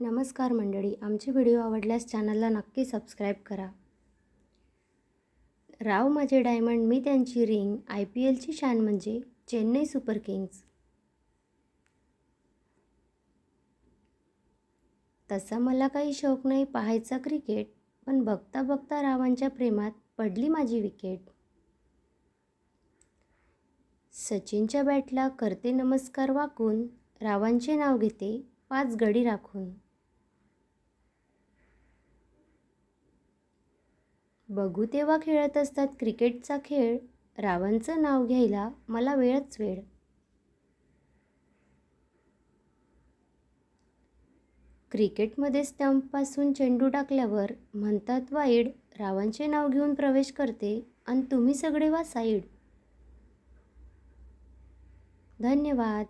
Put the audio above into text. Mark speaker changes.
Speaker 1: नमस्कार मंडळी आमचे व्हिडिओ आवडल्यास चॅनलला नक्की सबस्क्राईब करा. राव माझे डायमंड मी त्यांची रिंग आय पी एलची शान म्हणजे चेन्नई सुपर किंग्ज. तसा मला काही शौक नाही पाहायचा क्रिकेट पण बघता बघता रावांच्या प्रेमात पडली माझी विकेट. सचिनच्या बॅटला करते नमस्कार वाकून रावांचे नाव घेते पाच गडी राखून. बघू तेव्हा खेळत असतात क्रिकेटचा खेळ. रावांचं नाव घ्यायला मला वेळच वेळ. क्रिकेटमध्ये स्टंपपासून चेंडू टाकल्यावर म्हणतात वाईड रावांचे नाव घेऊन प्रवेश करते आणि तुम्ही सगळे वा साईड धन्यवाद.